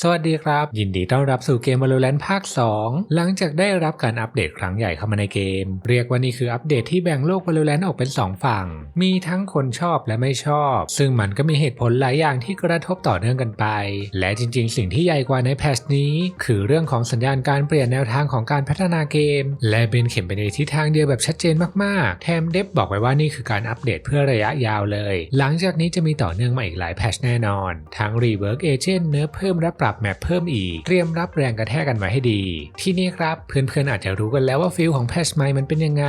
สวัสดีครับ ยินดีต้อนรับสู่เกม Valorant ภาค 2 หลังจากได้รับการอัปเดตครั้งใหญ่เข้ามาในเกม เรียกว่านี่คืออัปเดตที่แบ่งโลก Valorant ออกเป็น 2 ฝั่ง มีทั้งคนชอบและไม่ชอบ ซึ่งมันก็มีเหตุผลหลายอย่างที่กระทบต่อเนื่องกันไป และจริงๆ สิ่งที่ใหญ่กว่าในแพทชนี้ คือเรื่องของสัญญาณการเปลี่ยนแนวทางของการพัฒนาเกม และเป็นเข็มไปในทิศทางเดียวแบบชัดเจนมากๆ แถมเดฟบอกไว้ว่านี่คือการอัปเดตเพื่อระยะยาวเลย หลังจากนี้จะมีต่อเนื่องมาอีกหลายแพทชแน่นอน ทั้ง Rework Agent เนื้อเพิ่มและปรับแมปเพิ่มอีก เตรียมรับแรงกระแทกกันไว้ให้ดี ที่นี่ครับเพื่อนๆอาจจะรู้กันแล้วว่าฟิลของแพชใหม่มันเป็นยังไง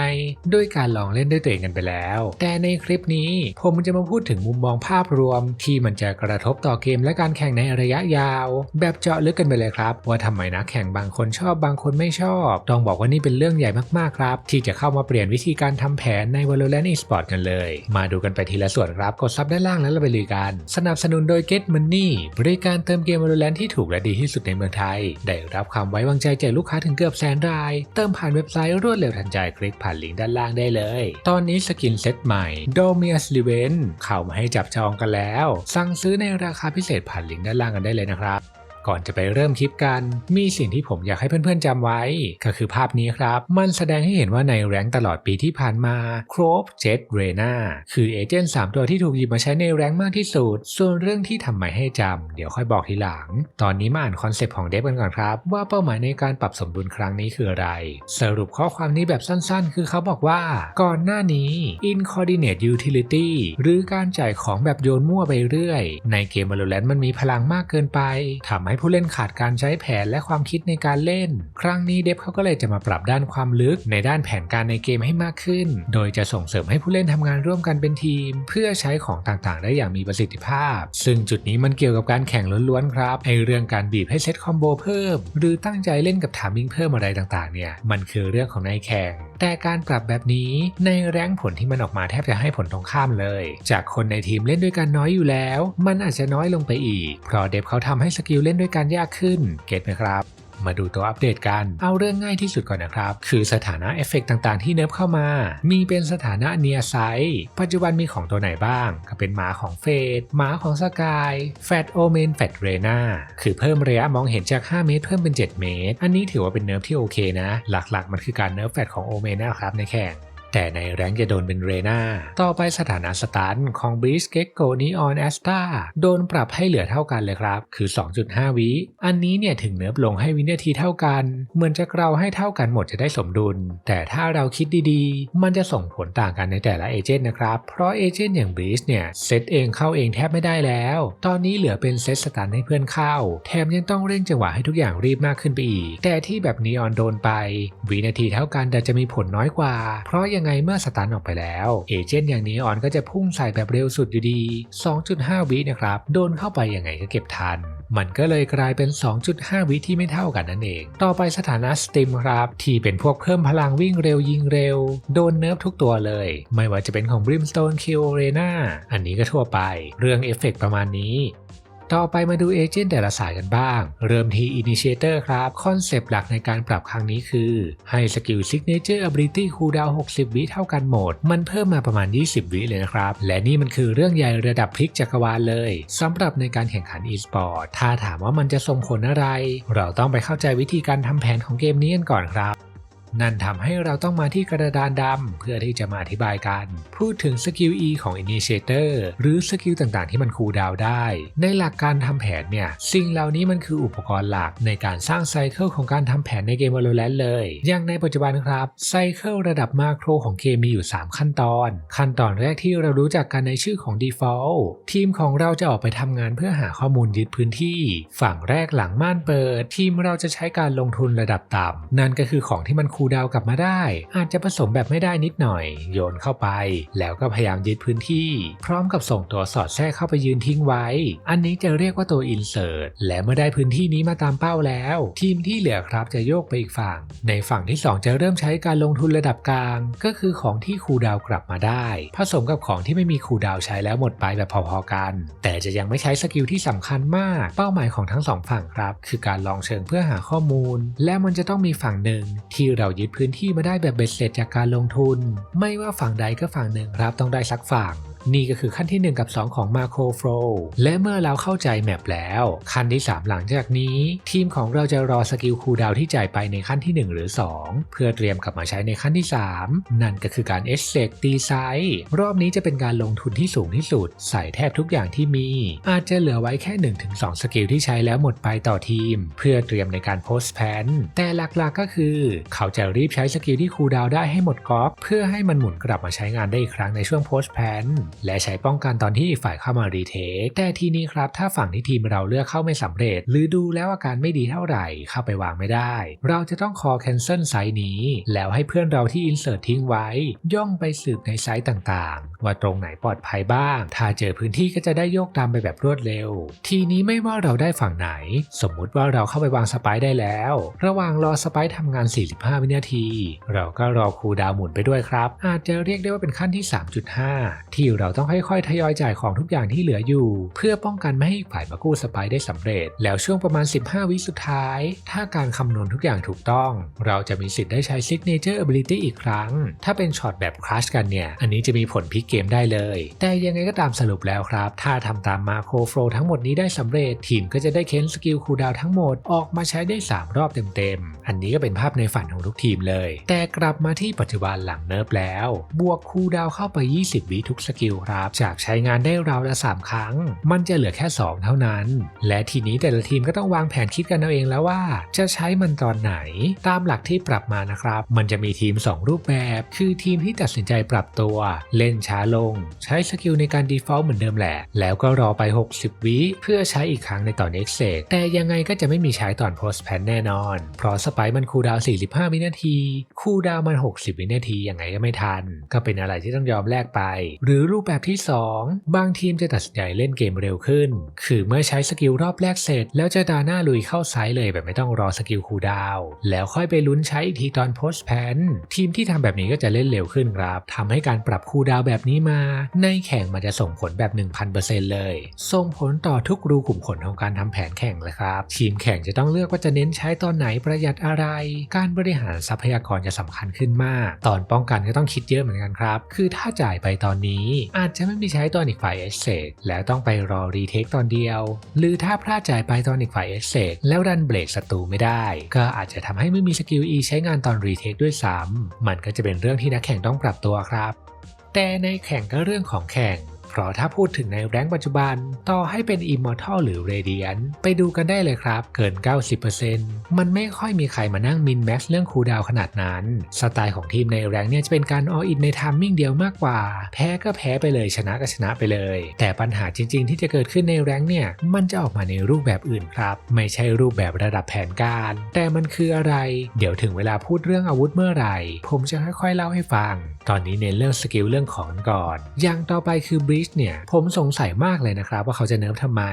ด้วยการลองเล่นด้วยตัวเองกันไปแล้ว แต่ในคลิปนี้ผมจะมาพูดถึงมุมมองภาพรวม ที่มันจะกระทบต่อเกมและการแข่งในระยะยาว แบบเจาะลึกกันไปเลยครับ ว่าทำไมนักแข่งบางคนชอบบางคนไม่ชอบ ต้องบอกว่านี่เป็นเรื่องใหญ่มากๆครับ ที่จะเข้ามาเปลี่ยนวิธีการทำแผนใน Valorant eSport กันเลย มาดูกันไปทีละส่วนครับกดซับด้านล่างแล้วเราไปลุยกัน สนับสนุนโดย Get Money บริการเติมเกม Valorant ที่ที่ถูกและดีที่สุดในเมืองไทย ได้รับความไว้วางใจจากลูกค้าถึงเกือบแสนราย เติมผ่านเว็บไซต์รวดเร็วทันใจคลิกผ่านลิงก์ด้านล่างได้เลย ตอนนี้สกินเซ็ตใหม่ Domius l e v e n เข้ามาให้จับจองกันแล้ว สั่งซื้อในราคาพิเศษผ่านลิงก์ด้านล่างกันได้เลยนะครับ ก่อนจะไปเริ่มคลิปกัน มีสิ่งที่ผมอยากให้เพื่อนๆจำไว้ ก็คือภาพนี้ครับ มันแสดงให้เห็นว่าในแรงตลอดปีที่ผ่านมาครบเจ็ตเรนาคือเอเจนต์ 3 ตัวที่ถูกหยิบมาใช้ในแรงมากที่สุด ส่วนเรื่องที่ทำไมให้จำเดี๋ยวค่อยบอกทีหลัง ตอนนี้มาอ่านคอนเซปต์ของเดฟกันก่อนครับ ว่าเป้าหมายในการปรับสมดุลครั้งนี้คืออะไร สรุปข้อความนี้แบบสั้นๆ คือเขาบอกว่า ก่อนหน้านี้ incoordinate utility หรือการจ่ายของแบบโยนมั่วไปเรื่อย ในเกม Valorant มันมีพลังมากเกินไปทำให้ผู้เล่นขาดการใช้แผนและความคิดในการเล่น ครั้งนี้เดฟเขาก็เลยจะมาปรับด้านความลึกในด้านแผนการในเกมให้มากขึ้น โดยจะส่งเสริมให้ผู้เล่นทำงานร่วมกันเป็นทีม เพื่อใช้ของต่างๆ ได้อย่างมีประสิทธิภาพ ซึ่งจุดนี้มันเกี่ยวกับการแข่งล้วนๆครับไอเรื่องการบีบให้เซตคอมโบเพิ่ม หรือตั้งใจเล่นกับทามิ่งเพิ่มอะไรต่างๆ เนี่ย มันคือเรื่องของในแข่ง แต่การปรับแบบนี้ในแรงผลที่มันออกมาแทบจะให้ผลตรงข้ามเลย จากคนในทีมเล่นด้วยกันน้อยอยู่แล้ว มันอาจจะน้อยลงไปอีก เพราะเดฟเขาทำให้สกิลเล่นด้วยกันยากขึ้น เก็ตไหมครับ มาดูตัวอัปเดตกัน เอาเรื่องง่ายที่สุดก่อนนะครับ คือสถานะเอฟเฟกต่างๆ ที่เนิร์ฟเข้ามา มีเป็นสถานะเนียไซปัจจุบันมีของตัวไหนบ้าง ก็เป็นหมาของเฟดหมาของสกาย แฟตโอเมน แฟตเรนาคือเพิ่มระยะมองเห็นจาก 5 เมตร เพิ่มเป็น 7 เมตร อันนี้ถือว่าเป็นเนิร์ฟที่โอเคนะ หลักๆ มันคือการเนิร์ฟแฟตของโอเมนนะครับในแข่ง แต่ในแรงจะโดนเป็นเรนาต่อไปสถานะสตันของบ r ิสเก c โกนีออนแอสตาโดนปรับให้เหลือเท่ากันเลยครับ คือ 2.5 วิ อันนี้เนี่ยถึงเนิร์ฟลงให้วินาทีเท่ากัน เหมือนจะเราให้เท่ากันหมดจะได้สมดุล แต่ถ้าเราคิดดีๆ มันจะส่งผลต่างกันในแต่ละเอเจนต์นะครับ เพราะเอเจนต์อย่างบ r ิสเนี่ยเซตเองเข้าเองแทบไม่ได้แล้ว ตอนนี้เหลือเป็นเซตสตันให้เพื่อนเข้า แถมยังต้องเร่งจังหวะให้ทุกอย่างรีบมากขึ้นไปอีก แต่ที่แบบนีออนโดนไป วินาทีเท่ากันแต่จะมีผลน้อยกว่า เพราะยังไงเมื่อสตันออกไปแล้ว เอเจนต์อย่างนีออนก็จะพุ่งใส่แบบเร็วสุดอยู่ดี 2.5 วินะครับ โดนเข้าไปยังไงก็เก็บทันมันก็เลยกลายเป็น 2.5 วิที่ไม่เท่ากันนั่นเอง ต่อไปสถานะสติมครับ ที่เป็นพวกเพิ่มพลังวิ่งเร็วยิงเร็ว โดนเนิร์ฟทุกตัวเลย ไม่ว่าจะเป็นของ Brimstone k i l l a r e n a อันนี้ก็ทั่วไป เรื่องเอฟเฟกต์ประมาณนี้ ต่อไปมาดูเอเจนต์แต่ละสายกันบ้าง เริ่มที่ Initiator ครับ คอนเซปต์หลักในการปรับครั้งนี้คือ ให้สกิล Signature Ability Cooldown 60 วิเท่ากันหมด มันเพิ่มมาประมาณ 20 วิเลยนะครับ และนี่มันคือเรื่องใหญ่ระดับพลิกจักรวาลเลยสำหรับในการแข่งขัน e-sport ถ้าถามว่ามันจะส่งผลอะไร เราต้องไปเข้าใจวิธีการทำแผนของเกมนี้กันก่อนครับ นั่นทำให้เราต้องมาที่กระดานดำเพื่อที่จะมาอธิบายกัน พูดถึงสกิล E ของ Initiator หรือสกิลต่างๆ ที่มันคูลดาวได้ ในหลักการทำแผนเนี่ย สิ่งเหล่านี้มันคืออุปกรณ์หลักในการสร้างไซเคิลของการทำแผนในเกม Valorant เลย อย่างในปัจจุบันครับไซเคิลระดับมาโครของเกมมีอยู่ 3 ขั้นตอน ขั้นตอนแรกที่เรารู้จักกันในชื่อของ Default ทีมของเราจะออกไปทำงานเพื่อหาข้อมูลยึดพื้นที่ ฝั่งแรกหลังม่านเปิด ทีมเราจะใช้การลงทุนระดับต่ำนั่นก็คือของที่มันคูลดาวกลับมาได้ อาจจะผสมแบบไม่ได้นิดหน่อย โยนเข้าไป แล้วก็พยายามยึดพื้นที่ พร้อมกับส่งตัวสอดแทรกเข้าไปยืนทิ้งไว้ อันนี้จะเรียกว่าตัว insert และเมื่อได้พื้นที่นี้มาตามเป้าแล้ว ทีมที่เหลือครับจะโยกไปอีกฝั่ง ในฝั่งที่ 2 จะเริ่มใช้การลงทุนระดับกลาง ก็คือของที่คูดาวกลับมาได้ ผสมกับของที่ไม่มีคูดาวใช้แล้วหมดไปแบบพอๆกัน แต่จะยังไม่ใช้สกิลที่สำคัญมาก เป้าหมายของทั้งสองฝั่งครับ คือการลองเชิงเพื่อหาข้อมูล และมันจะต้องมีฝั่งหนึ่งที่เรายึดพื้นที่มาได้แบบเบ็ดเสร็จจากการลงทุน ไม่ว่าฝั่งใดก็ฝั่งหนึ่งครับต้องได้สักฝั่ง นี่ก็คือขั้นที่ 1 กับ 2 ของ Macro Flow และเมื่อเราเข้าใจแมปแล้ว ขั้นที่ 3 หลังจากนี้ ทีมของเราจะรอสกิลคูลดาวที่จ่ายไปในขั้นที่ 1 หรือ 2 เพื่อเตรียมกลับมาใช้ในขั้นที่ 3 นั่นก็คือการ e x e c ตีไซส์รอบนี้จะเป็นการลงทุนที่สูงที่สุด ใส่แทบทุกอย่างที่มี อาจจะเหลือไว้แค่ 1-2 สกิลที่ใช้แล้วหมดไปต่อทีม เพื่อเตรียมในการโพสแพนแต่หลักๆก็คือ เขาจะรีบใช้สกิลที่คูลดาวได้ให้หมดก๊อกเพื่อให้มันหมุนกลับมาใช้งานได้อีกครั้งในช่วงโพสแพนและใช้ป้องกันตอนที่อีกฝ่ายเข้ามารีเทค แต่ทีนี้ครับถ้าฝั่งที่ทีมเราเลือกเข้าไม่สำเร็จ หรือดูแล้วอาการไม่ดีเท่าไหร่เข้าไปวางไม่ได้ เราจะต้องคอแคนเซิลไซต์นี้ แล้วให้เพื่อนเราที่อินเสิร์ตทิ้งไว้ ย่องไปสืบในไซต์ต่างๆ ว่าตรงไหนปลอดภัยบ้าง ถ้าเจอพื้นที่ก็จะได้โยกตามไปแบบรวดเร็ว ทีนี้ไม่ว่าเราได้ฝั่งไหน สมมุติว่าเราเข้าไปวางสไปร์ได้แล้ว ระหว่างรอสไปร์ทำงาน 45 วินาที เราก็รอครูดาวหมุนไปด้วยครับ อาจจะเรียกได้ว่าเป็นขั้นที่ 3.5 ที่เราราต้องค่อยๆ ทยอยจ่ายของทุกอย่างที่เหลืออยู่ เพื่อป้องกันไม่ให้ฝ่ายมากู้สไปร์ได้สำเร็จ แล้วช่วงประมาณ 15 วิสุดท้าย ถ้าการคำนวณทุกอย่างถูกต้อง เราจะมีสิทธิ์ได้ใช้ Signature Ability อีกครั้ง ถ้าเป็นช็อตแบบคราชกันเนี่ย อันนี้จะมีผลพลิกเกมได้เลย แต่ยังไงก็ตามสรุปแล้วครับ ถ้าทำตามมาโครโฟลทั้งหมดนี้ได้สำเร็จ ทีมก็จะได้เค้นสกิลคูดาวทั้งหมดออกมาใช้ได้ 3 รอบเต็มๆ อันนี้ก็เป็นภาพในฝันของทุกทีมเลย แต่กลับมาที่ปัจจุบันหลังเนิร์ฟแล้ว บวกคูดาวเข้าไป 20 วิทุกสกิลครับ จากใช้งานได้ราวละ 3 ครั้ง มันจะเหลือแค่ 2 เท่านั้น และทีนี้แต่ละทีมก็ต้องวางแผนคิดกันเอาเองแล้วว่า จะใช้มันตอนไหน ตามหลักที่ปรับมานะครับ มันจะมีทีม 2 รูปแบบ คือทีมที่ตัดสินใจปรับตัว เล่นช้าลง ใช้สกิลในการ default เหมือนเดิมแหละ แล้วก็รอไป 60 วิเพื่อใช้อีกครั้งในตอน e x e c แต่ยังไงก็จะไม่มีใช้ตอน post pan แน่นอน เพราะสไปมันคูดาว 45 วินาที คูดาวมัน 60 วินาทียังไงก็ไม่ทัน ก็เป็นอะไรที่ต้องยอมแลกไป หรือรูปแบบที่ 2 บางทีมจะตัดสินใจเล่นเกมเร็วขึ้น คือเมื่อใช้สกิลรอบแรกเสร็จ แล้วจะดาหน้าลุยเข้าไซส์เลยแบบไม่ต้องรอสกิลคูดาว แล้วค่อยไปลุ้นใช้อีกทีตอน post pan ทีมที่ทำแบบนี้ก็จะเล่นเร็วขึ้นครับทำให้การปรับคูดาวแบบนี้มา ในแข่งมันจะส่งผลแบบ 1000%เลย ส่งผลต่อทุกรูขุมขนของการทำแผนแข่งเลยครับ ทีมแข่งจะต้องเลือกว่าจะเน้นใช้ตอนไหนประหยัดอะไร การบริหารทรัพยากรจะสำคัญขึ้นมาก ตอนป้องกันก็ต้องคิดเยอะเหมือนกันครับ คือถ้าจ่ายไปตอนนี้อาจจะไม่มีใช้ตอนอีกฝ่ายเอเซกแล้วต้องไปรอรีเทคตอนเดียว หรือถ้าพลาดจ่ายไปตอนอีกฝ่ายเอเซกแล้วดันเบรกศัตรูไม่ได้ ก็อาจจะทำให้ไม่มีสกิล E ใช้งานตอนรีเทคด้วยซ้ำมันก็จะเป็นเรื่องที่นักแข่งต้องปรับตัวครับ แต่ในแข่งก็เรื่องของแข่ง เพราะถ้าพูดถึงในแรงค์ปัจจุบัน ต่อให้เป็น Immortal หรือ Radiant ไปดูกันได้เลยครับ เกิน 90%มันไม่ค่อยมีใครมานั่งมินแม็กซ์เรื่องคูดาวขนาดนั้น สไตล์ของทีมในแรงค์เนี่ยจะเป็นการ all in ใน timing เดียวมากกว่า แพ้ก็แพ้ไปเลยชนะก็ชนะไปเลย แต่ปัญหาจริง ๆ ที่จะเกิดขึ้นในแรงค์เนี่ยมันจะออกมาในรูปแบบอื่นครับ ไม่ใช่รูปแบบระดับแผนการ แต่มันคืออะไร เดี๋ยวถึงเวลาพูดเรื่องอาวุธเมื่อไหร่ ผมจะค่อยๆเล่าให้ฟัง ตอนนี้เน้นเรื่องสกิลเรื่องของก่อน อย่างต่อไปคือบริชเนี่ยผมสงสัยมากเลยนะครับว่าเขาจะเนิร์ฟทำไม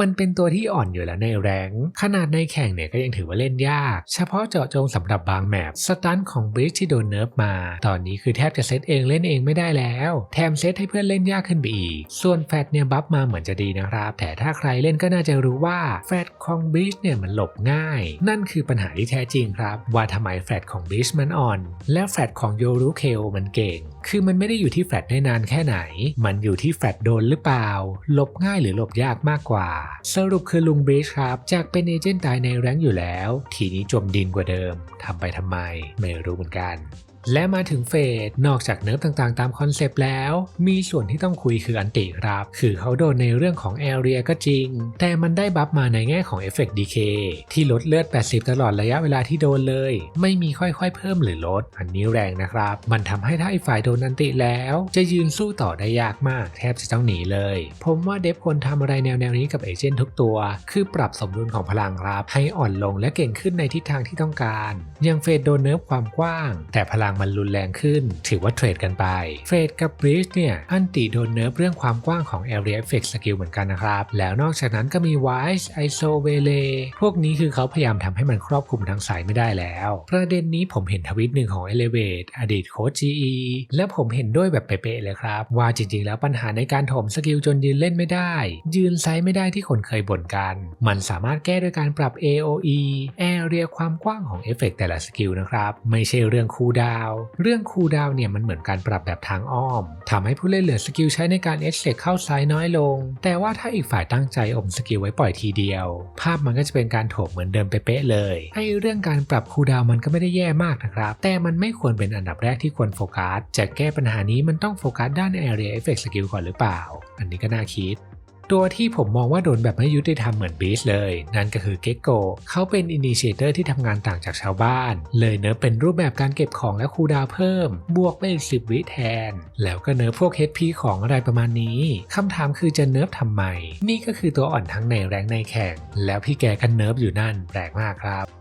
มันเป็นตัวที่อ่อนอยู่แล้วในแรงขนาดในแข่งเนี่ยก็ยังถือว่าเล่นยาก เฉพาะเจาะจงสำหรับบางแมปสตันของบริชที่โดนเนิร์ฟมา ตอนนี้คือแทบจะเซตเองเล่นเองไม่ได้แล้ว แถมเซตให้เพื่อนเล่นยากขึ้นไปอีก ส่วนแฟตเนี่ยบัฟมาเหมือนจะดีนะครับ แต่ถ้าใครเล่นก็น่าจะรู้ว่าแฟตของบริชเนี่ยมันหลบง่าย นั่นคือปัญหาที่แท้จริงครับ ว่าทำไมแฟตของบริชมันอ่อน และแฟตของโยรุเคลมันเก่งคือมันไม่ได้อยู่ที่แฟลตได้นานแค่ไหน มันอยู่ที่แฟลตโดนหรือเปล่าหลบง่ายหรือหลบยากมากกว่า สรุปคือลุงบริชครับ จากเป็นเอเจนต์ตายในแรงอยู่แล้ว ทีนี้จมดินกว่าเดิมทำไปทำไม ไม่รู้เหมือนกัน และมาถึงเฟส นอกจากเนิร์ฟต่างๆ ตามคอนเซปต์แล้ว มีส่วนที่ต้องคุยคืออันติครับ คือเขาโดนในเรื่องของแอเรียก็จริง แต่มันได้บัฟมาในแง่ของเอฟเฟกต์ดีเคที่ลดเลือด 80 ตลอดระยะเวลาที่โดนเลย ไม่มีค่อยๆ เพิ่มหรือลด อันนี้แรงนะครับ มันทำให้ถ้าไอ้ฝ่ายโดนอันติแล้ว จะยืนสู้ต่อได้ยากมาก แทบจะต้องหนีเลย ผมว่าเดฟควรทำอะไรแนวๆนี้กับเอเจนต์ทุกตัว คือปรับสมดุลของพลังครับ ให้อ่อนลงและเก่งขึ้นในทิศทางที่ต้องการย่างเฟสโดนเนิร์ฟความกว้าง แต่พลังมันรุนแรงขึ้น ถือว่าเทรดกันไป เฟสกับบริชเนี่ยอันติโดนเนิร์ฟเรื่องความกว้างของ Area Effect Skill เหมือนกันนะครับ แล้วนอกจากนั้นก็มี Wise ISO v e l e พวกนี้คือเขาพยายามทำให้มันครอบคลุมทั้งสายไม่ได้แล้ว ประเด็นนี้ผมเห็นทวิตหนึ่งของ Elevate อดีตโค้ช GE และผมเห็นด้วยแบบเป๊ะๆเลยครับ ว่าจริงๆ แล้วปัญหาในการถมสกิลจนยืนเล่นไม่ได้ ยืนไซส์ไม่ได้ที่คนเคยบ่นกัน มันสามารถแก้ด้วยการปรับ AOE Area ความกว้างของเอฟเฟกต์แต่ละสกิลนะครับ ไม่ใช่เรื่องคูลดาวเรื่องคูลดาวเนี่ยมันเหมือนการปรับแบบทางอ้อมทำให้ผู้เล่นเหลือสกิลใช้ในการเอ็กเซกเข้าซ้ายน้อยลง แต่ว่าถ้าอีกฝ่ายตั้งใจอมสกิลไว้ปล่อยทีเดียว ภาพมันก็จะเป็นการโถมเหมือนเดิมเป๊ะเลยไอ้เรื่องการปรับคูลดาวมันก็ไม่ได้แย่มากนะครับ แต่มันไม่ควรเป็นอันดับแรกที่ควรโฟกัสจะแก้ปัญหานี้มันต้องโฟกัสด้าน Area Effect Skill ก่อนหรือเปล่า อันนี้ก็น่าคิด ตัวที่ผมมองว่าโดนแบบไม่ยุติธรรมเหมือนบีชเลย นั่นก็คือเกกโกเขาเป็นอินิเชเตอร์ที่ทำงานต่างจากชาวบ้าน เลยเนิร์เป็นรูปแบบการเก็บของและคูดาวเพิ่ม บวกไปอีกสิบวิแทน แล้วก็เนิร์พวก HP ของอะไรประมาณนี้คำถามคือจะเนิร์ฟทำไม นี่ก็คือตัวอ่อนทั้งในแรงในแข่ง แล้วพี่แกก็เนิร์ฟอยู่นั่นแปลกมากครับ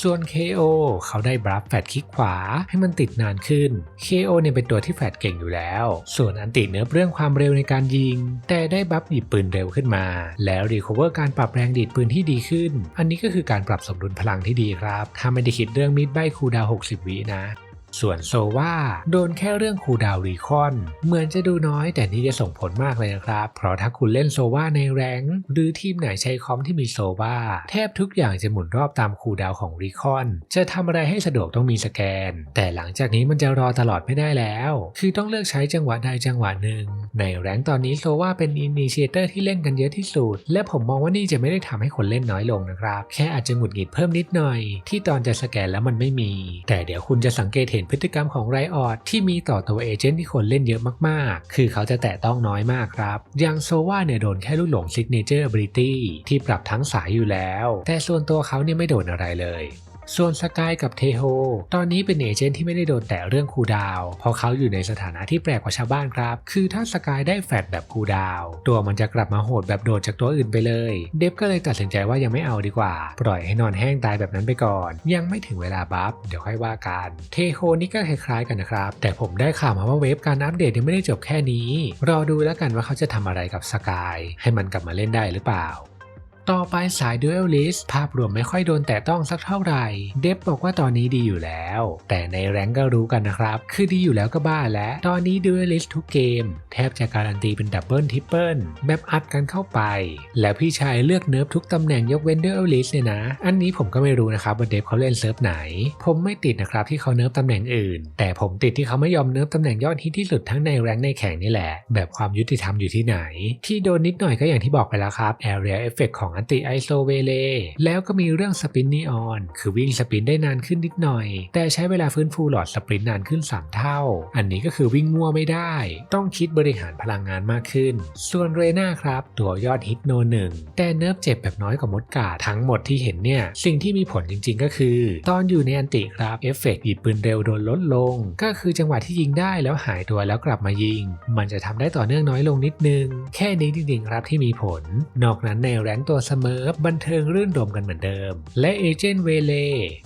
ส่วน KO เขาได้บลัฟแฟดคลิกขวาให้มันติดนานขึ้น KO เนี่ยเป็นตัวที่แฟดเก่งอยู่แล้ว ส่วนอันติเนื้อเรื่องความเร็วในการยิง แต่ได้บัฟหยิบปืนเร็วขึ้นมา แล้วรีคอเวอร์การปรับแรงดีดปืนที่ดีขึ้น อันนี้ก็คือการปรับสมดุลพลังที่ดีครับ ถ้าไม่ได้คิดเรื่องมิดใบคูลดาว 60 วินะ ส่วนโซว่าโดนแค่เรื่องคูดาวรีคอน เหมือนจะดูน้อยแต่นี่จะส่งผลมากเลยนะครับ เพราะถ้าคุณเล่นโซว่าในแรงหรือทีมไหนใช้คอมที่มีโซว่าแทบทุกอย่างจะหมุนรอบตามคูดาวของรีคอน จะทำอะไรให้สะดวกต้องมีสแกน แต่หลังจากนี้มันจะรอตลอดไม่ได้แล้ว คือต้องเลือกใช้จังหวะใดจังหวะหนึ่ง ในแรงตอนนี้โซว่าเป็นอินิเชเตอร์ที่เล่นกันเยอะที่สุด และผมมองว่านี่จะไม่ได้ทำให้คนเล่นน้อยลงนะครับ แค่อาจจะหงุดหงิดเพิ่มนิดหน่อย ที่ตอนจะสแกนแล้วมันไม่มี แต่เดี๋ยวคุณจะสังเกตเห็นพฤติกรรมของไรออดที่มีต่อตัวเอเจนต์ที่คนเล่นเยอะมากๆ คือเขาจะแตะต้องน้อยมากครับอย่างโซว่าเนี่ยโดนแค่ลูกหลงซิกเนเจอร์บริตี้ที่ปรับทั้งสายอยู่แล้ว แต่ส่วนตัวเขาเนี่ยไม่โดนอะไรเลย ส่วนสกายกับเทโฮตอนนี้เป็นเอเจนต์ที่ไม่ได้โดนแตะเรื่องคูดาว เพราะเขาอยู่ในสถานะที่แปลกกว่าชาวบ้านครับ คือถ้าสกายได้แฟดแบบคูดาว ตัวมันจะกลับมาโหดแบบโดดจากตัวอื่นไปเลย เดฟก็เลยตัดสินใจว่ายังไม่เอาดีกว่า ปล่อยให้นอนแห้งตายแบบนั้นไปก่อน ยังไม่ถึงเวลาบัฟเดี๋ยวค่อยว่ากัน เทโฮนี่ก็คล้ายๆกันนะครับ แต่ผมได้ข่าวมาว่าเวฟการอัปเดตยังไม่ได้จบแค่นี้ รอดูแล้วกันว่าเขาจะทำอะไรกับสกายให้มันกลับมาเล่นได้หรือเปล่า ต่อไปสาย Duel List ภาพรวมไม่ค่อยโดนแตะต้องสักเท่าไหร่ เดฟบอกว่าตอนนี้ดีอยู่แล้ว แต่ในแรงก็รู้กันนะครับ คือดีอยู่แล้วก็บ้าแล้ว ตอนนี้ Duel List ทุกเกม แทบจะการันตีเป็นดับเบิลทิปเปิลแบบอัดกันเข้าไป แล้วพี่ชายเลือกเนิร์ฟทุกตำแหน่งยกเว้น Duel List เนี่ยนะ อันนี้ผมก็ไม่รู้นะครับว่าเดฟเขาเล่นเซิร์ฟไหน ผมไม่ติดนะครับที่เขาเนิร์ฟตำแหน่งอื่น แต่ผมติดที่เขาไม่ยอมเนิร์ฟตำแหน่งยอดฮิตที่สุดทั้งในแรงในแข่งนี่แหละ แบบความยุติธรรมอยู่ที่ไหน ที่โดนนิดหน่อยก็อย่างที่บอกไปแล้วครับ Area Effect ของอันติไอโซเวเลแล้วก็มีเรื่องสปินนีออน คือวิ่งสปินได้นานขึ้นนิดหน่อย แต่ใช้เวลาฟื้นฟูหลอดสปรินนานขึ้น 3 เท่า อันนี้ก็คือวิ่งมั่วไม่ได้ ต้องคิดบริหารพลังงานมากขึ้น ส่วนเรน่าครับ ตัวยอดฮิตโนหนึ่งแต่เนิฟเจ็บแบบน้อยกว่ามดกาทั้งหมดที่เห็นเนี่ย สิ่งที่มีผลจริงๆก็คือ ตอนอยู่ในอันติครับเอฟเฟกต์หยิบปืนเร็วโดนลดลง ก็คือจังหวะที่ยิงได้แล้วหายตัวแล้วกลับมายิง มันจะทำได้ต่อเนื่องน้อยลงนิดนึง แค่นี้จริงๆครับที่มีผล นอกนั้นในแรงตัวเสมอบันเทิงรื่นรมกันเหมือนเดิม และเอเจนต์เวเล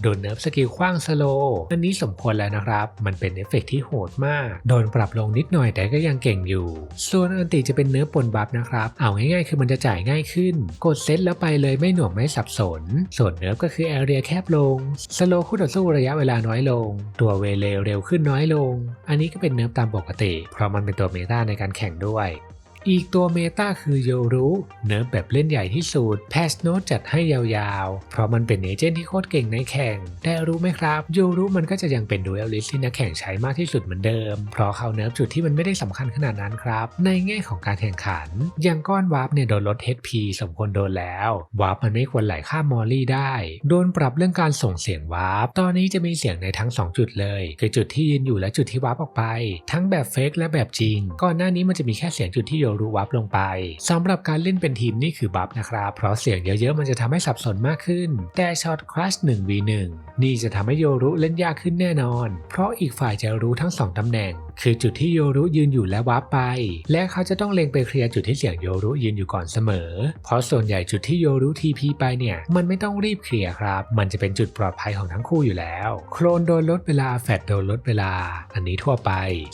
โดนเนิร์ฟสกิลขว้างสโล อันนี้สมควรแล้วนะครับ มันเป็นเอฟเฟกต์ที่โหดมาก โดนปรับลงนิดหน่อยแต่ก็ยังเก่งอยู่ ส่วนอันติจะเป็นเนื้อปนบัฟนะครับ เอาง่ายๆ คือมันจะจ่ายง่ายขึ้น กดเซตแล้วไปเลยไม่หน่วงไม่สับสน ส่วนเนิร์ฟก็คือแอเรียแคบลงสโลคู่ต่อสู้ระยะเวลาน้อยลง ตัวเวเลเร็วขึ้นน้อยลง อันนี้ก็เป็นเนิร์ฟตามปกติ เพราะมันเป็นตัวเมตาในการแข่งด้วย อีกตัวเมตาคือโยรุเนิร์ฟแบบเล่นใหญ่ที่สุดแพชโนตจัดให้ยาวๆ เพราะมันเป็นเอเจนต์ที่โคตรเก่งในแข่ง แต่รู้ไหมครับโยรุมันก็จะยังเป็นดูเอลลิสที่นักแข่งใช้มากที่สุดเหมือนเดิม เพราะเขาเนิร์ฟจุดที่มันไม่ได้สำคัญขนาดนั้นครับ ในแง่ของการแข่งขัน อย่างก้อนวาร์ปเนี่ยโดนลด HP สมควรโดนแล้ววาร์ปมันไม่ควรไหลข้ามมอลลี่ได้ โดนปรับเรื่องการส่งเสียงวาร์ปตอนนี้จะมีเสียงในทั้ง 2 จุดเลย คือจุดที่ยืนอยู่และจุดที่วาร์ปออกไป ทั้งแบบเฟกและแบบจริงก่อนหน้านี้มันจะมีแค่เสียงจุดที่โยรุวาร์ปลงไปสำหรับการเล่นเป็นทีมนี่คือบัฟนะครับ เพราะเสียงเยอะๆมันจะทำให้สับสนมากขึ้น แต่ช็อตครัช 1v1 นี่จะทำให้โยรุเล่นยากขึ้นแน่นอน เพราะอีกฝ่ายจะรู้ทั้ง 2ตำแหน่ง คือจุดที่โยรุยืนอยู่และวาร์ปไป และเขาจะต้องเล็งไปเคลียร์จุดที่เสียงโยรุยืนอยู่ก่อนเสมอ เพราะส่วนใหญ่จุดที่โยรุทีพีไปเนี่ย มันไม่ต้องรีบเคลียร์ครับ มันจะเป็นจุดปลอดภัยของทั้งคู่อยู่แล้ว โครนโดนลดเวลาแฟดโดนลดเวลา อันนี้ทั่วไป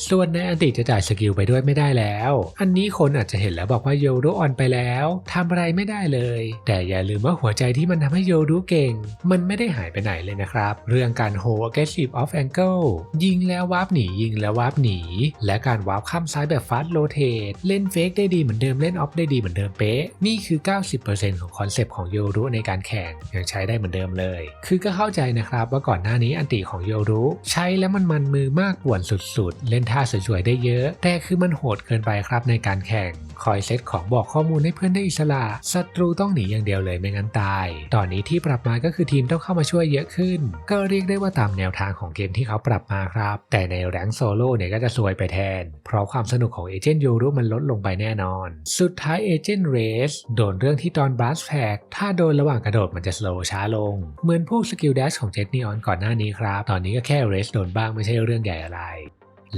ส่วนในอันติจะจ่ายสกิลไปด้วยไม่ได้แล้ว อันนี้คนอาจจะเห็นแล้วบอกว่าโยรุออนไปแล้วทำอะไรไม่ได้เลย แต่อย่าลืมว่าหัวใจที่มันทำให้โยรุเก่ง มันไม่ได้หายไปไหนเลยนะครับ เรื่องการโฮ aggressive off angle ยิงแล้ววาร์ปหนียิงแล้ววาร์ปหนีีและการวาร์ปข้ามซ้ายแบบฟาสต์โรเทตเล่นเฟกได้ดีเหมือนเดิมเล่นออฟได้ดีเหมือนเดิมเป๊ะ นี่คือ 90%ของคอนเซปต์ของโยรุในการแข่งยังใช้ได้เหมือนเดิมเลย คือก็เข้าใจนะครับว่าก่อนหน้านี้อันติของโยรุใช้แล้วมันมันมือมากปวนสุดๆ เล่นท่าสวยๆได้เยอะ แต่คือมันโหดเกินไปครับในการแข่งคอยเซตของบอกข้อมูลให้เพื่อนได้อิสระศัตรูต้องหนีอย่างเดียวเลยไม่งั้นตาย ตอนนี้ที่ปรับมาก็คือทีมต้องเข้ามาช่วยเยอะขึ้น ก็เรียกได้ว่าตามแนวทางของเกมที่เขาปรับมาครับ แต่ในแรงโซโล่เนี่ยก็จะซวยไปแทน เพราะความสนุกของเอเจนต์ยูรุมันลดลงไปแน่นอน สุดท้ายเอเจนต์เรสโดนเรื่องที่ตอนบัสแพกถ้าโดนระหว่างกระโดดมันจะสโลช้าลง เหมือนพวกสกิลแดชของเจ t นีออนก่อนหน้านี้ครับ ตอนนี้ก็แค่เรสโดนบ้างไม่ใช่เรื่องใหญ่อะไร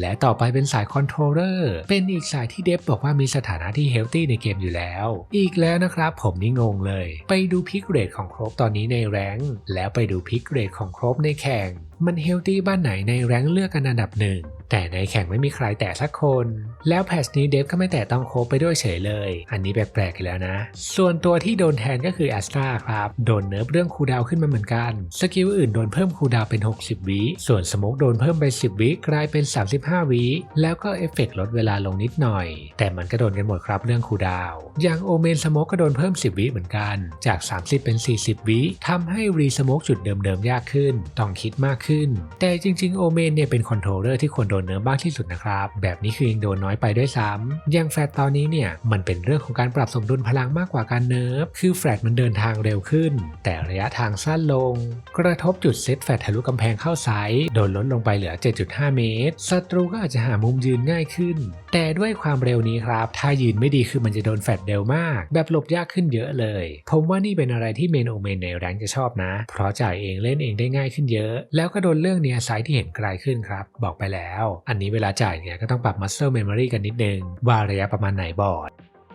และต่อไปเป็นสายคอนโทรลเลอร์เป็นอีกสายที่เดฟบอกว่ามีสถานะที่เฮลตี้ในเกมอยู่แล้ว อีกแล้วนะครับผมนี่งงเลย ไปดูพิกเรทของครบตอนนี้ในแรงแล้วไปดูพิกเรทของครบในแข่ง มันเฮลตี้บ้านไหนในแรงเลือกกันอันดับหนึ่ง แต่ในแข่งไม่มีใครแตะสักคน แล้วแพทชนี้เดฟก็ไม่แตะต้องโคบไปด้วยเฉยเลย อันนี้แปลกๆแล้วนะ ส่วนตัวที่โดนแทนก็คือแอสตราครับ โดนเนิร์ฟเรื่องคูดาวขึ้นมาเหมือนกัน สกิลอื่นโดนเพิ่มคูดาวเป็น 60 วิ ส่วนสโมกโดนเพิ่มไป 10 วิกลายเป็น 35 วิ แล้วก็เอฟเฟกต์ลดเวลาลงนิดหน่อย แต่มันก็โดนกันหมดครับเรื่องคูดาว อย่างโอเมนสโมกก็โดนเพิ่ม 10 วิเหมือนกัน จาก 30 เป็น 40 วิทำให้รีสโมกจุดเดิมๆยากขึ้น ต้องคิดมากขึ้น แต่จริงๆโอเมนเนี่ยเป็นคอนโทรลเลอร์ที่ควรโดนเนิร์ฟมากที่สุดนะครับ แบบนี้คือยังโดนน้อยไปด้วยซ้ำอย่างแฟลตตอนนี้เนี่ยมันเป็นเรื่องของการปรับสมดุลพลังมากกว่าการเนิร์ฟคือแฟลตมันเดินทางเร็วขึ้น แต่ระยะทางสั้นลง กระทบจุดเซตแฟลตทะลุกำแพงเข้าไซส์โดนลดลงไปเหลือ 7.5 เมตรศัตรูก็อาจจะหามุมยืนง่ายขึ้น แต่ด้วยความเร็วนี้ครับ ถ้ายืนไม่ดีคือมันจะโดนแฟลตเร็วมาก แบบหลบยากขึ้นเยอะเลย ผมว่านี่เป็นอะไรที่เมนโอเมนในแรงจะชอบนะ เพราะจ่ายเองเล่นเองได้ง่ายขึ้นเยอะ แล้วก็โดนเรื่องเนียไซส์ที่เห็นไกลขึ้นครับ บอกไปแล้วอันนี้เวลาจ่ายเนี่ยก็ต้องปรับ muscle memory กันนิดนึงว่าระยะประมาณไหนบอร์ด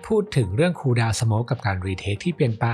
พูดถึงเรื่องคูดาวสโมกกับการรีเทคที่เปลี่ยนไป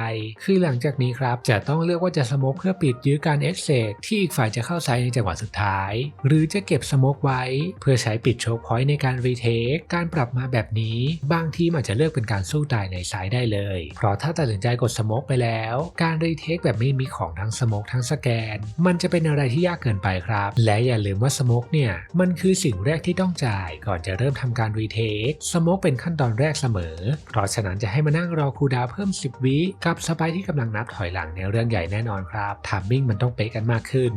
คือหลังจากนี้ครับจะต้องเลือกว่าจะสโมกเพื่อปิดยื้อการเอ็กเซกที่อีกฝ่ายจะเข้าไซในจังหวะสุดท้าย หรือจะเก็บสโมกไว้ เพื่อใช้ปิดโชคพอยต์ในการรีเทคการปรับมาแบบนี้ บางทีอาจจะเลือกเป็นการสู้ตายในไซได้เลย เพราะถ้าตัดสินใจกดสโมกไปแล้ว การรีเทคแบบไม่มีของทั้งสโมกทั้งสแกน มันจะเป็นอะไรที่ยากเกินไปครับ และอย่าลืมว่าสโมกเนี่ยมันคือสิ่งแรกที่ต้องจ่ายก่อนจะเริ่มทำการรีเทคสโมกเป็นขั้นตอนแรกเสมอเพราะฉะนั้นจะให้มานั่งรอคูดาเพิ่ม 10 วิกับสไปที่กำลังนับถอยหลังในเรื่องใหญ่แน่นอนครับทามมิ่งมันต้องเป๊ะกันมากขึ้น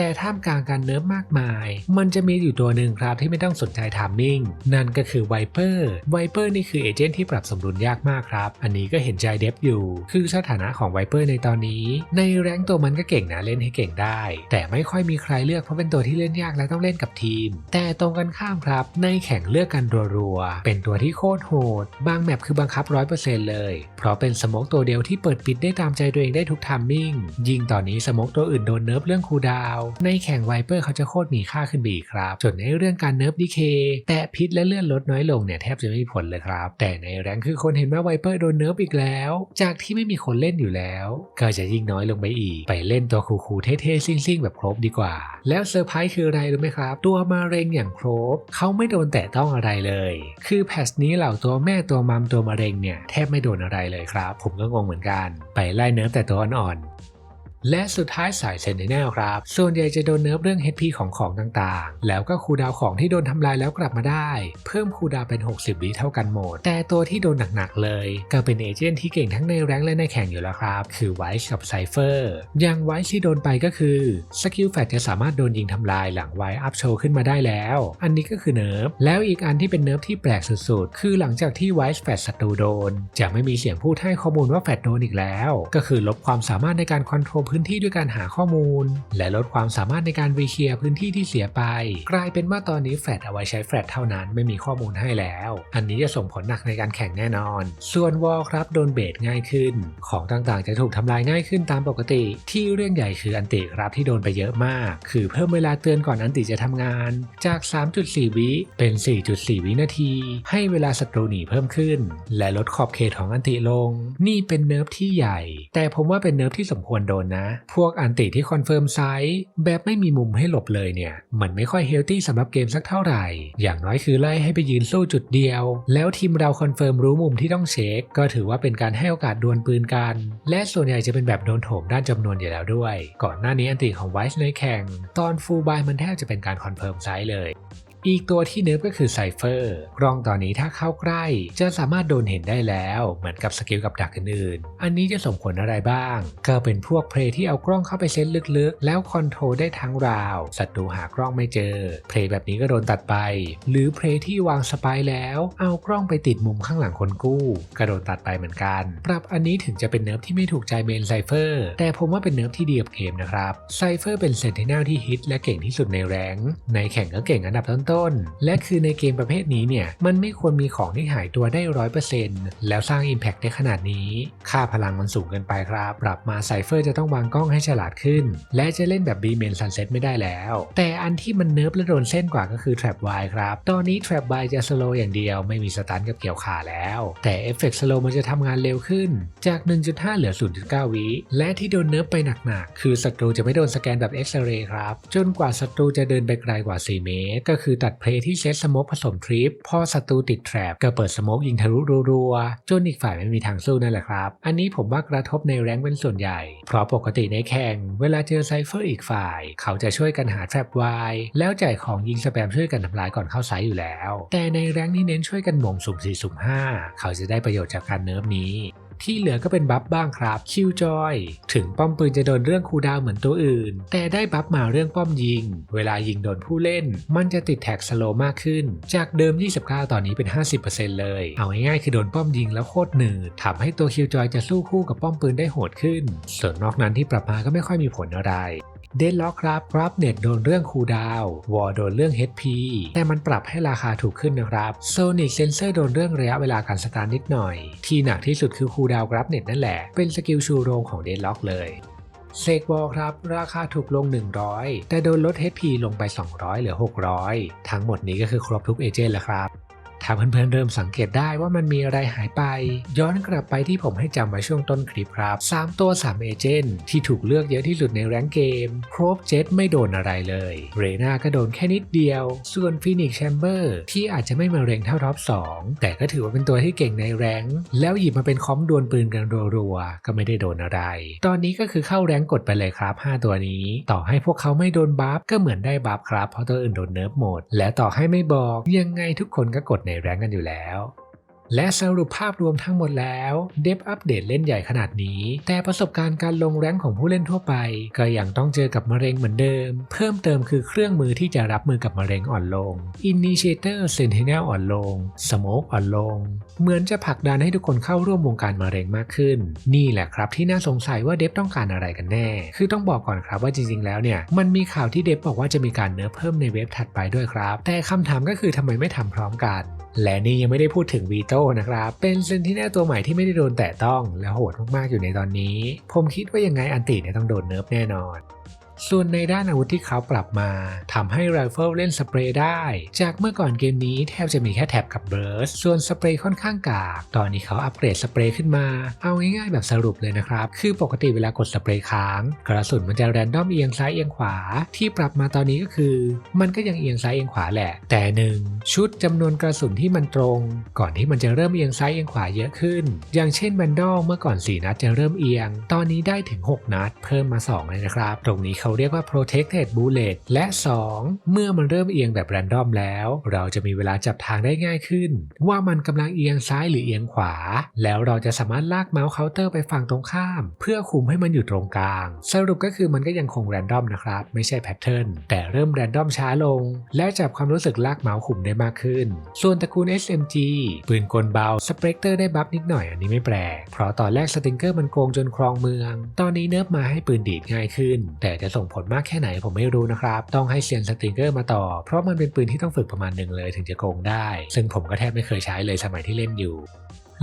แต่ท่ามกลางการเนิร์ฟมากมาย มันจะมีอยู่ตัวหนึ่งครับที่ไม่ต้องสนใจทามมิ่ง นั่นก็คือไวเปอร์ไวเปอร์นี่คือเอเจนต์ที่ปรับสมดุลยากมากครับ อันนี้ก็เห็นใจเดฟอยู่ คือสถานะของไวเปอร์ในตอนนี้ ในแรงตัวมันก็เก่งนะเล่นให้เก่งได้ แต่ไม่ค่อยมีใครเลือกเพราะเป็นตัวที่เล่นยากและต้องเล่นกับทีม แต่ตรงกันข้ามครับ ในแข่งเลือกกันรัวๆ เป็นตัวที่โคตรโหด บางแมปคือบังคับ 100%เลย เพราะเป็นสมกตัวเดียวที่เปิดปิดได้ตามใจตัวเองได้ทุกทามมิ่ง ยิงตอนนี้สมกตัวอื่นโดนเนิร์ฟเรื่องคูดาวในแข่งไวเปอร์เขาจะโคตรมีค่าขึ้นไปอีกครับ ส่วนในเรื่องการเนิร์ฟดีเคแต่พิษและเลื่อนลดน้อยลงเนี่ยแทบจะไม่มีผลเลยครับ แต่ในแรงคือคนเห็นว่าไวเปอร์โดนเนิร์ฟอีกแล้ว จากที่ไม่มีคนเล่นอยู่แล้ว ก็จะยิ่งน้อยลงไปอีก ไปเล่นตัวคูลๆเท่ๆซิ่งๆ แบบครบดีกว่า แล้วเซอร์ไพรส์คืออะไรรู้ไหมครับ ตัวมาเร็งอย่างครบเขาไม่โดนแตะต้องอะไรเลย คือแพทนี้เหล่าตัวแม่ตัวมัมตัวมะเร็งเนี่ยแทบไม่โดนอะไรเลยครับ ผมก็งงเหมือนกัน ไปไล่เนิร์ฟแต่ตัวอ่อนๆ และสุดท้ายสายเซนเนลครับ ส่วนใหญ่จะโดนเนิร์ฟเรื่อง HP ของของต่างๆ แล้วก็คูดาวของที่โดนทำลายแล้วกลับมาได้ เพิ่มคูดาวเป็น 60 วิเท่ากันหมด แต่ตัวที่โดนหนักๆเลย ก็เป็นเอเจนต์ที่เก่งทั้งในแรงและในแข่งอยู่แล้วครับ คือไวส์กับไซเฟอร์อย่างไวส์ที่โดนไปก็คือสกิลแฟตจะสามารถโดนยิงทำลายหลังไวท์อัพโชว์ขึ้นมาได้แล้ว อันนี้ก็คือเนิร์ฟแล้วอีกอันที่เป็นเนิร์ฟที่แปลกสุดๆ คือหลังจากที่ไวส์แฟตศัตรูโดน จะไม่มีเสียงพูดให้ข้อมูลว่าแฟตโดนอีกแล้ว ก็คือลบความสามารถในการคอนโทรลพื้นที่ด้วยการหาข้อมูล และลดความสามารถในการรีเคลียร์พื้นที่ที่เสียไป กลายเป็นว่าตอนนี้แฟลตเอาไว้ใช้แฟลตเท่านั้นไม่มีข้อมูลให้แล้ว อันนี้จะส่งผลหนักในการแข่งแน่นอน ส่วนวอลครับโดนเบสง่ายขึ้น ของต่างๆจะถูกทำลายง่ายขึ้นตามปกติ ที่เรื่องใหญ่คืออันติครับที่โดนไปเยอะมาก คือเพิ่มเวลาเตือนก่อนอันติจะทำงาน จาก 3.4 วิเป็น 4.4 วินาที ให้เวลาศัตรูหนีเพิ่มขึ้น และลดขอบเขตของอันติลง นี่เป็นเนิร์ฟที่ใหญ่ แต่ผมว่าเป็นเนิร์ฟที่สมควรโดนนะพวกอันติที่คอนเฟิร์มไซส์แบบไม่มีมุมให้หลบเลยเนี่ย มันไม่ค่อยเฮลตี้สำหรับเกมสักเท่าไหร่ อย่างน้อยคือไล่ให้ไปยืนสู้จุดเดียว แล้วทีมเราคอนเฟิร์มรู้มุมที่ต้องเช็ค ก็ถือว่าเป็นการให้โอกาสดวลปืนกัน และส่วนใหญ่จะเป็นแบบโดนโถมด้านจำนวนอยู่แล้วด้วย ก่อนหน้านี้อันติของไวส์ในแข่ง ตอนฟูลบายมันแทบจะเป็นการคอนเฟิร์มไซส์เลย อีกตัวที่เนิร์ฟก็คือไซเฟอร์กล้องตอนนี้ถ้าเข้าใกล้ จะสามารถโดนเห็นได้แล้ว เหมือนกับสกิลกับดักอื่นๆ อันนี้จะส่งผลอะไรบ้าง ก็เป็นพวกเพลที่เอากล้องเข้าไปเซตลึกๆ แล้วคอนโทรลได้ทั้งราว ศัตรูหากล้องไม่เจอ เพลแบบนี้ก็โดนตัดไป หรือเพลที่วางสปายแล้ว เอากล้องไปติดมุมข้างหลังคนกู้ก็โดนตัดไปเหมือนกัน ปรับอันนี้ถึงจะเป็นเนิร์ฟที่ไม่ถูกใจเมนไซเฟอร์แต่ผมว่าเป็นเนิร์ฟที่ดีกับเกมนะครับไซเฟอร์เป็นเซนติเนลที่ฮิตและเก่งที่สุดในแรงในแข่งก็เก่งอันดับต้นๆและคือในเกมประเภทนี้เนี่ยมันไม่ควรมีของที่หายตัวได้ร้อยเปอร์เซ็นต์แล้วสร้าง Impact ได้ขนาดนี้ ค่าพลังมันสูงเกินไปครับ ปรับมาไซเฟอร์จะต้องวางกล้องให้ฉลาดขึ้น และจะเล่นแบบ B main sunset ไม่ได้แล้ว แต่อันที่มันเนิร์ฟและโดนเส้นกว่าก็คือ Trap Y ครับ ตอนนี้ Trap Y จะสโลอย่างเดียวไม่มีสตันกับเกี่ยวขาแล้ว แต่เอฟเฟกต์สโลมันจะทำงานเร็วขึ้น จาก 1.5 เหลือ 0.9 วิและที่โดนเนิร์ฟไปหนักๆคือศัตรูจะไม่โดนสแกนแบบเอ็กซเรย์ครับ จนกว่าศัตรูจะเดินไปไกลกว่า 4 เมตร ก็คือตัดเพลย์ที่เซตสโมกผสมทริปพอศัตรูติดแทรปก็เปิดสโมกยิงทะลุรัวๆจนอีกฝ่ายไม่มีทางสู้นั่นแหละครับ อันนี้ผมว่ากระทบในแรงเป็นส่วนใหญ่ เพราะปกติในแข่ง เวลาเจอไซเฟอร์อีกฝ่าย เขาจะช่วยกันหาแทรปไวแล้วจ่ายของยิงสแปมช่วยกันทำลายก่อนเข้าไซต์อยู่แล้ว แต่ในแรงค์นี้เน้นช่วยกันหม่งสุ่ม4สุ่ม5เขาจะได้ประโยชน์จากการเนิร์ฟนี้ ที่เหลือก็เป็นบัฟบ้างครับคิวจอยถึงป้อมปืนจะโดนเรื่องคูดาวเหมือนตัวอื่น แต่ได้บัฟมาเรื่องป้อมยิง เวลายิงโดนผู้เล่น มันจะติดแท็กสโลมากขึ้น จากเดิม 29 ตอนนี้เป็น 50%เลย เอาง่ายๆคือโดนป้อมยิงแล้วโคตรหนืดทำให้ตัวคิวจอยจะสู้คู่กับป้อมปืนได้โหดขึ้น ส่วนนอกนั้นที่ปรับมาก็ไม่ค่อยมีผลอะไร เดนล็อกครับครับเน็ตโดนเรื่องคูดาววอลโดนเรื่อง HP แต่มันปรับให้ราคาถูกขึ้นนะครับโซนิกเซนเซอร์โดนเรื่องระยะเวลาการสตาร์นิดหน่อย ที่หนักที่สุดคือคูดาวกราฟเน็ตนั่นแหละ เป็นสกิลชูโรงของเดนล็อกเลยเซกบอลครับ ราคาถูกลง 100 แต่โดนลด HP ลงไป 200 เหลือ 600 ทั้งหมดนี้ก็คือครบทุกเอเจนต์แล้วครับ ถ้าเพื่อนๆเริ่มสังเกตได้ว่ามันมีอะไรหายไป ย้อนกลับไปที่ผมให้จำไว้ช่วงต้นคลิปครับ 3 ตัว 3 เอเจนต์ที่ถูกเลือกเยอะที่สุดในแรงเกมครบเจ็ตไม่โดนอะไรเลย เรนาก็โดนแค่นิดเดียว ส่วนฟินิกแชมเบอร์ที่อาจจะไม่มาเร็งเท่าท็อป2แต่ก็ถือว่าเป็นตัวที่เก่งในแรงแล้วหยิบมาเป็นคอมดวลปืนกันรัวๆ ก็ไม่ได้โดนอะไร ตอนนี้ก็คือเข้าแรงกดไปเลยครับ 5 ตัวนี้ ต่อให้พวกเขาไม่โดนบัฟก็เหมือนได้บัฟครับเพราะตัวอื่นโดนเนิร์ฟหมด และต่อให้ไม่บอกยังไงทุกคนก็กดในแรงกันอยู่แล้ว และสรุปภาพรวมทั้งหมดแล้วเดฟอัปเดตเล่นใหญ่ขนาดนี้ แต่ประสบการณ์การลงแรงของผู้เล่นทั่วไป ก็ยังต้องเจอกับมะเร็งเหมือนเดิม เพิ่มเติมคือเครื่องมือที่จะรับมือกับมะเร็งอ่อนลง Initiator Sentinel อ่อนลง Smoke อ่อนลง เหมือนจะผลักดันให้ทุกคนเข้าร่วมวงการมะเร็งมากขึ้น นี่แหละครับที่น่าสงสัยว่าเดฟต้องการอะไรกันแน่ คือต้องบอกก่อนครับว่าจริงๆ แล้วเนี่ยมันมีข่าวที่เดฟบอกว่าจะมีการเนื้อเพิ่มในเว็บถัดไปด้วยครับ แต่คำถามก็คือทำไมไม่ทำพร้อมกัน และนี่ยังไม่ได้พูดถึงวีโต้นะครับ เป็นเซนติเนลตัวใหม่ที่ไม่ได้โดนแตะต้องและโหดมากๆอยู่ในตอนนี้ ผมคิดว่ายังไงอันติเนี่ยต้องโดนเนิร์ฟแน่นอน ส่วนในด้านอาวุธที่เขาปรับมาทำให้ไรเฟิลเล่นสเปรย์ได้ จากเมื่อก่อนเกมนี้แทบจะมีแค่แท็บกับเบิร์สส่วนสเปรย์ค่อนข้างกาก ตอนนี้เขาอัปเกรดสเปรย์ขึ้นมา เอาง่ายๆแบบสรุปเลยนะครับ คือปกติเวลากดสเปรย์ค้าง กระสุนมันจะแรนดอมเอียงซ้ายเอียงขวา ที่ปรับมาตอนนี้ก็คือ มันก็ยังเอียงซ้ายเอียงขวาแหละ แต่หนึ่งชุดจำนวนกระสุนที่มันตรง ก่อนที่มันจะเริ่มเอียงซ้ายเอียงขวาเยอะขึ้น อย่างเช่นแบนดอลเมื่อก่อน4นัดจะเริ่มเอียง ตอนนี้ได้ถึง 6 นัด เพิ่มมา2เลยนะครับ ตรงนี้เขาเรียกว่า protected bullet และ 2 เมื่อมันเริ่มเอียงแบบแรนดอมแล้ว เราจะมีเวลาจับทางได้ง่ายขึ้น ว่ามันกำลังเอียงซ้ายหรือเอียงขวา แล้วเราจะสามารถลากเมาส์เคาน์เตอร์ไปฝั่งตรงข้าม เพื่อคุมให้มันอยู่ตรงกลาง สรุปก็คือมันก็ยังคงแรนดอมนะครับ ไม่ใช่แพทเทิร์นแต่เริ่มแรนดอมช้าลง และจับความรู้สึกลากเมาส์คุมได้มากขึ้น ส่วนตระกูล SMG ปืนกลเบาสเปกเตอร์ได้บัฟนิดหน่อยอันนี้ไม่แปลกเพราะตอนแรกสติงเกอร์มันโกงจนครองเมือง ตอนนี้เนิร์ฟมาให้ปืนดีดง่ายขึ้น แต่จะส่งผลมากแค่ไหนผมไม่รู้นะครับ ต้องให้เซียนสติงเกอร์มาต่อ เพราะมันเป็นปืนที่ต้องฝึกประมาณหนึ่งเลยถึงจะโกงได้ ซึ่งผมก็แทบไม่เคยใช้เลยสมัยที่เล่นอยู่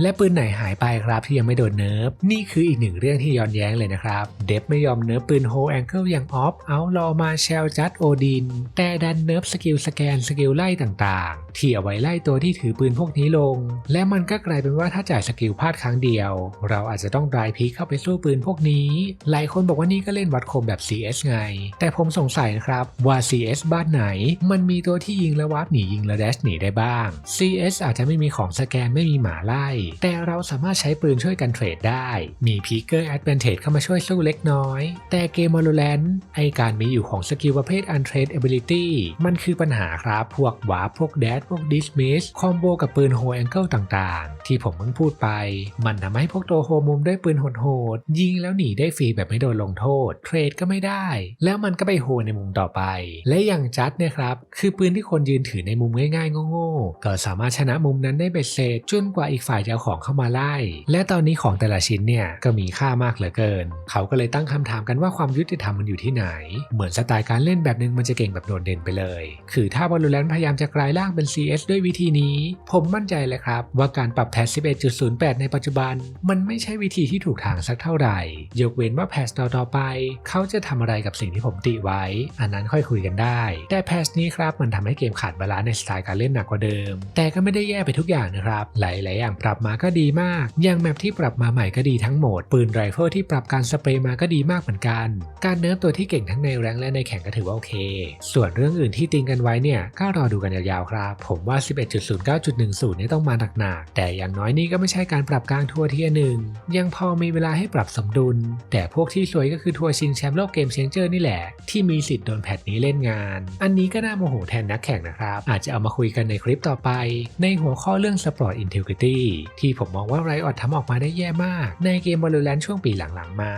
และปืนไหนหายไปครับที่ยังไม่โดนเนิร์ฟนี่คืออีกหนึ่งเรื่องที่ย้อนแย้งเลยนะครับ เดฟไม่ยอมเนิร์ฟปืนโฮแองเกิลอย่างออฟเอารอมาเชลจัดโอดิน แต่ดันเนิร์ฟสกิลสแกนสกิลไล่ต่างๆ ที่เอาไว้ไล่ตัวที่ถือปืนพวกนี้ลง และมันก็กลายเป็นว่าถ้าจ่ายสกิลพลาดครั้งเดียว เราอาจจะต้องรายพีเข้าไปสู้ปืนพวกนี้ หลายคนบอกว่านี่ก็เล่นวัดคมแบบ CS ไง แต่ผมสงสัยนะครับว่า CS บ้านไหน มันมีตัวที่ยิงแล้ววาร์ปหนียิงแล้วแดชหนีได้บ้าง CS อาจจะไม่มีของสแกนไม่มีหมาไล่แต่เราสามารถใช้ปืนช่วยกันเทรดได้ มีพีเกอร์แอดเวนเทจเข้ามาช่วยสู้เล็กน้อย แต่เกม Valorant ไอการมีอยู่ของสกิลประเภท Untrained Ability มันคือปัญหาครับ พวกวาร์พวกแดดพวก Dismiss คอมโบกับปืนโฮแองเกิลต่างๆ ที่ผมเพิ่งพูดไป มันทำให้พวกตัวโฮมุมด้วยปืนโหดๆยิงแล้วหนีได้ฟรีแบบไม่โดนลงโทษ เทรดก็ไม่ได้ แล้วมันก็ไปโฮในมุมต่อไป และอย่างจัดเนี่ยครับคือปืนที่คนยืนถือในมุมง่ายๆโง่ๆก็สามารถชนะมุมนั้นได้เบ็ดเสร็จจนกว่าอีกฝ่ายจะเอาของเข้ามาไล่ และตอนนี้ของแต่ละชิ้นเนี่ยก็มีค่ามากเหลือเกิน เขาก็เลยตั้งคำถามกันว่าความยุติธรรมมันอยู่ที่ไหน เหมือนสไตล์การเล่นแบบนึงมันจะเก่งแบบโดดเด่นไปเลย คือถ้า Valorant พยายามจะกลายร่างเป็น CS ด้วยวิธีนี้ ผมมั่นใจเลยครับ ว่าการปรับแพท11.08 ในปัจจุบัน มันไม่ใช่วิธีที่ถูกทางสักเท่าไหร่ ยกเว้นว่าแพทต่อๆไป เขาจะทำอะไรกับสิ่งที่ผมติไว้ อันนั้นค่อยคุยกันได้ แต่แพทนี้ครับมันทำให้เกมขาดบาลานซ์ในสไตล์การเล่นหนักกว่าเดิม แต่ก็ไม่ได้แย่ไปทุกอย่างนะครับ หลายๆอย่างปรับมาก็ดีมากย่างแมปที่ปรับมาใหม่ก็ดีทั้งหมด ปืนไรเฟิลที่ปรับการสเปรย์มาก็ดีมากเหมือนกัน การเนิร์ฟตัวที่เก่งทั้งในแรงและในแข่งก็ถือว่าโอเค ส่วนเรื่องอื่นที่ติงกันไว้เนี่ยก็รอดูกันยาวๆครับ ผมว่า 11.09.10เนี่ยต้องมาหนักๆ แต่อย่างน้อยนี่ก็ไม่ใช่การปรับกลางทัวร์เทียร์หนึ่ง ยังพอมีเวลาให้ปรับสมดุล แต่พวกที่สวยก็คือทัวร์ชิงแชมป์โลกเกมเชนเจอร์นี่แหละ ที่มีสิทธิ์โดนแพทนี้เล่นงาน อันนี้ก็น่าโมโหแทนนักแข่งนะครับ อาจจะเอามาคุยกันในคลิปต่อไป ในหัวข้อเรื่อง Sport Integrity ที่ผมมองว่าไรออดทำออกมาได้แย่มาก ในเกม Valorant ช่วงปีหลังๆมา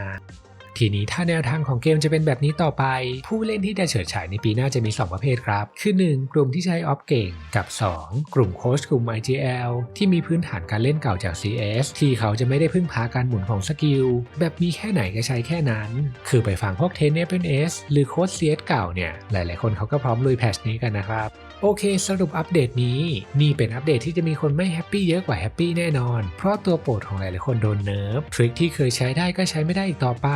ทีนี้ถ้าแนวทางของเกมจะเป็นแบบนี้ต่อไป ผู้เล่นที่จะเฉิดฉายในปีหน้าจะมี 2 ประเภทครับ คือ 1 กลุ่มที่ใช้ออฟเก่ง กับ 2 กลุ่มโค้ชกลุ่ม IGL ที่มีพื้นฐานการเล่นเก่าจาก CS ที่เขาจะไม่ได้พึ่งพาการหมุนของสกิล แบบมีแค่ไหนก็ใช้แค่นั้น คือไปฟังพวกเทนเนเป็น S หรือโค้ช CS เก่าเนี่ย หลายๆคนเขาก็พร้อมลุยแพทชนี้กันนะครับ โอเคสรุปอัปเดตนี้ นี่เป็นอัปเดตที่จะมีคนไม่แฮปปี้เยอะกว่าแฮปปี้แน่นอน เพราะตัวโปรดของหลายๆคนโดนเนิร์ฟทริคที่เคยใช้ได้ก็ใช้ไม่ได้อีกต่อไป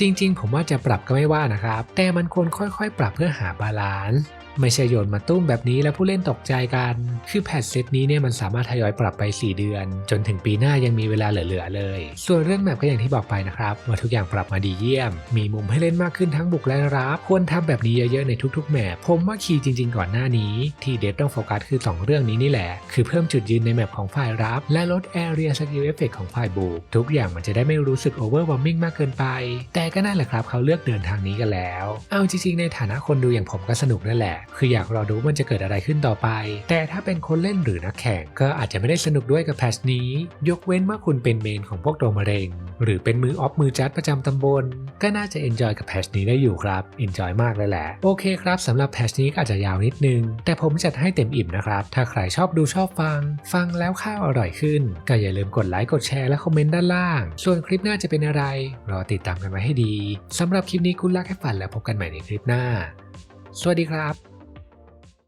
จริง ๆ ผมว่าจะปรับก็ไม่ว่านะครับ แต่มันควรค่อยๆ ปรับเพื่อหาบาลานซ์ ไม่ใช่โยนมาตุ้มแบบนี้แล้วผู้เล่นตกใจกัน คือแพทเซตนี้เนี่ยมันสามารถทยอยปรับไป 4 เดือน จนถึงปีหน้ายังมีเวลาเหลือๆเลย ส่วนเรื่องแมปก็อย่างที่บอกไปนะครับว่าทุกอย่างปรับมาดีเยี่ยม มีมุมให้เล่นมากขึ้นทั้งบุกและรับควรทำแบบนี้เยอะๆในทุกๆแมปผมว่าคีย์จริง ๆ ก่อนหน้านี้ ที่เดฟต้องโฟกัสคือ 2 เรื่องนี้นี่แหละ คือเพิ่มจุดยืนในแมปของฝ่ายรับ และลด Area Skill Effect ของฝ่ายบุกทุกอย่างมันจะได้ไม่รู้สึก overwhelming มากเกินไป แต่ก็นั่นแหละครับเขาเลือกเดินทางนี้กันแล้ว เอาจริงๆในฐานะคนดูอย่างผมก็สนุกนั่นแหละคืออยากรอดูมันจะเกิดอะไรขึ้นต่อไป แต่ถ้าเป็นคนเล่นหรือนักแข่งก็อาจจะไม่ได้สนุกด้วยกับแพชนี้ ยกเว้นว่าคุณเป็นเมนของพวกตัวมะเร็ง หรือเป็นมือออฟมือจัดประจำตำบล ก็น่าจะเอนจอยกับแพชนี้ได้อยู่ครับเอนจอยมากเลยแหละ โอเคครับสำหรับแพชนี้ก็อาจจะยาวนิดนึง แต่ผมจัดให้เต็มอิ่มนะครับ ถ้าใครชอบดูชอบฟัง ฟังแล้วข้าวอร่อยขึ้น ก็อย่าลืมกดไลค์กดแชร์และคอมเมนต์ด้านล่าง ส่วนคลิปหน้าจะเป็นอะไร รอติดตามกันไว้ให้ดีสำหรับคลิปนี้คุณรักแค่ฝันแล้วพบกันใหม่ในคลิปหน้า สวัสดีครับ